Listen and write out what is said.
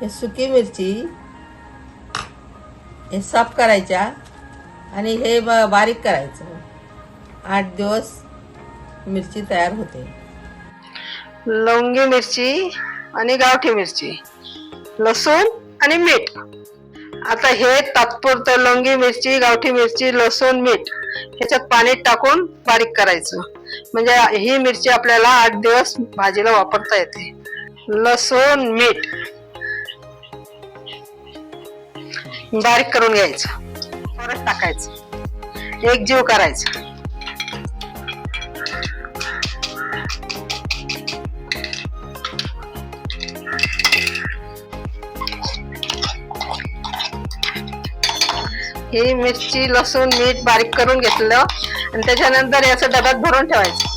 हे सुकी मिरची हे साफ करायच्या आणि हे बारीक करायचं. आठ दिवस मिरची तयार होते. लवंगी मिरची आणि गावठी मिरची लसूण आणि मीठ. आता हे तात्पुरतं लवंगी मिरची गावठी मिरची लसूण मीठ ह्याच्यात पाणी टाकून बारीक करायचं. म्हणजे ही मिरची आपल्याला आठ दिवस भाजीला वापरता येते. लसूण मीठ बारीक करून घ्यायचं. परत टाकायचं. एक जीव करायचं. ही मिरची लसूण मीठ बारीक करून घेतलं. आणि त्याच्यानंतर याचं डब्यात भरून ठेवायचं.